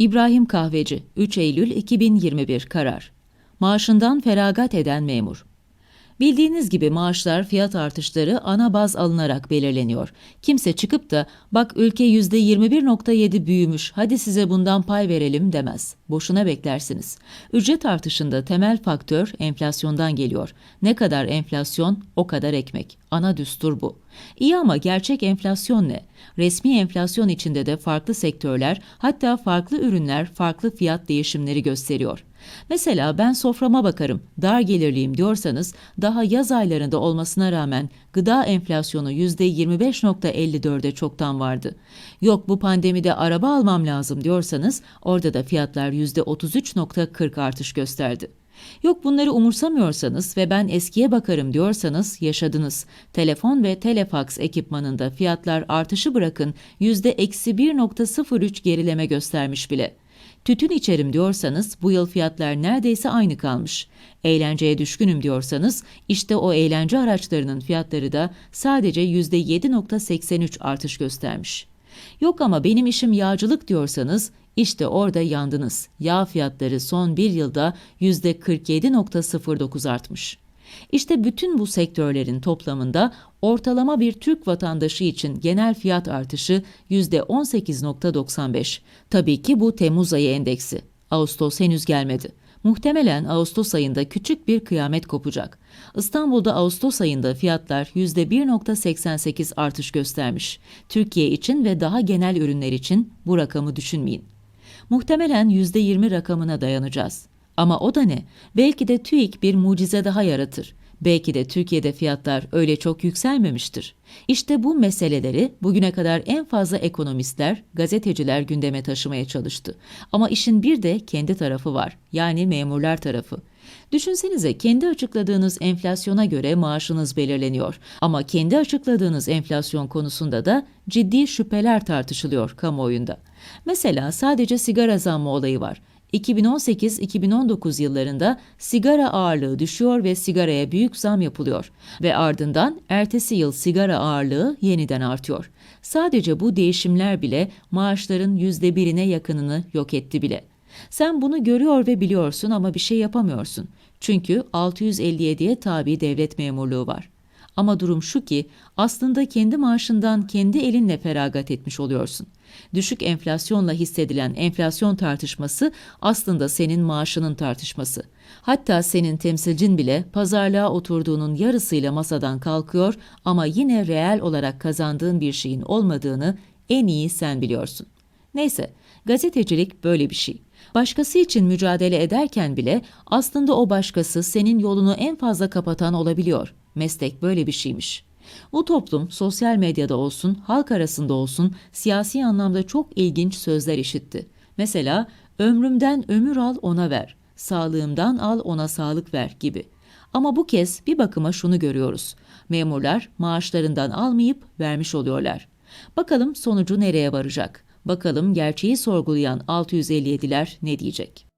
İbrahim Kahveci 3 Eylül 2021 karar. Maaşından feragat eden memur. Bildiğiniz gibi maaşlar fiyat artışları ana baz alınarak belirleniyor. Kimse çıkıp da bak ülke %21.7 büyümüş hadi size bundan pay verelim demez. Boşuna beklersiniz. Ücret artışında temel faktör enflasyondan geliyor. Ne kadar enflasyon o kadar ekmek. Ana düstur bu. İyi ama gerçek enflasyon ne? Resmi enflasyon içinde de farklı sektörler hatta farklı ürünler farklı fiyat değişimleri gösteriyor. Mesela ben soframa bakarım, dar gelirliyim diyorsanız daha yaz aylarında olmasına rağmen gıda enflasyonu %25.54'e çoktan vardı. Yok bu pandemide araba almam lazım diyorsanız orada da fiyatlar %33.40 artış gösterdi. Yok bunları umursamıyorsanız ve ben eskiye bakarım diyorsanız yaşadınız. Telefon ve telefaks ekipmanında fiyatlar artışı bırakın %-1.03 gerileme göstermiş bile. Tütün içerim diyorsanız bu yıl fiyatlar neredeyse aynı kalmış. Eğlenceye düşkünüm diyorsanız işte o eğlence araçlarının fiyatları da sadece %7.83 artış göstermiş. Yok ama benim işim yağcılık diyorsanız işte orada yandınız. Yağ fiyatları son bir yılda %47.09 artmış. İşte bütün bu sektörlerin toplamında ortalama bir Türk vatandaşı için genel fiyat artışı %18.95. Tabii ki bu Temmuz ayı endeksi. Ağustos henüz gelmedi. Muhtemelen Ağustos ayında küçük bir kıyamet kopacak. İstanbul'da Ağustos ayında fiyatlar %1.88 artış göstermiş. Türkiye için ve daha genel ürünler için bu rakamı düşünmeyin. Muhtemelen %20 rakamına dayanacağız. Ama o da ne? Belki de TÜİK bir mucize daha yaratır. Belki de Türkiye'de fiyatlar öyle çok yükselmemiştir. İşte bu meseleleri bugüne kadar en fazla ekonomistler, gazeteciler gündeme taşımaya çalıştı. Ama işin bir de kendi tarafı var. Yani memurlar tarafı. Düşünsenize kendi açıkladığınız enflasyona göre maaşınız belirleniyor. Ama kendi açıkladığınız enflasyon konusunda da ciddi şüpheler tartışılıyor kamuoyunda. Mesela sadece sigara zammı olayı var. 2018-2019 yıllarında sigara ağırlığı düşüyor ve sigaraya büyük zam yapılıyor ve ardından ertesi yıl sigara ağırlığı yeniden artıyor. Sadece bu değişimler bile maaşların yüzde birine yakınını yok etti bile. Sen bunu görüyor ve biliyorsun ama bir şey yapamıyorsun. Çünkü 657'ye tabi devlet memurluğu var. Ama durum şu ki aslında kendi maaşından kendi elinle feragat etmiş oluyorsun. Düşük enflasyonla hissedilen enflasyon tartışması aslında senin maaşının tartışması. Hatta senin temsilcin bile pazarlığa oturduğunun yarısıyla masadan kalkıyor ama yine reel olarak kazandığın bir şeyin olmadığını en iyi sen biliyorsun. Neyse, gazetecilik böyle bir şey. Başkası için mücadele ederken bile aslında o başkası senin yolunu en fazla kapatan olabiliyor. Meslek böyle bir şeymiş. Bu toplum sosyal medyada olsun, halk arasında olsun siyasi anlamda çok ilginç sözler işitti. Mesela ömrümden ömür al ona ver, sağlığımdan al ona sağlık ver gibi. Ama bu kez bir bakıma şunu görüyoruz. Memurlar maaşlarından almayıp vermiş oluyorlar. Bakalım sonucu nereye varacak? Bakalım gerçeği sorgulayan 657'ler ne diyecek?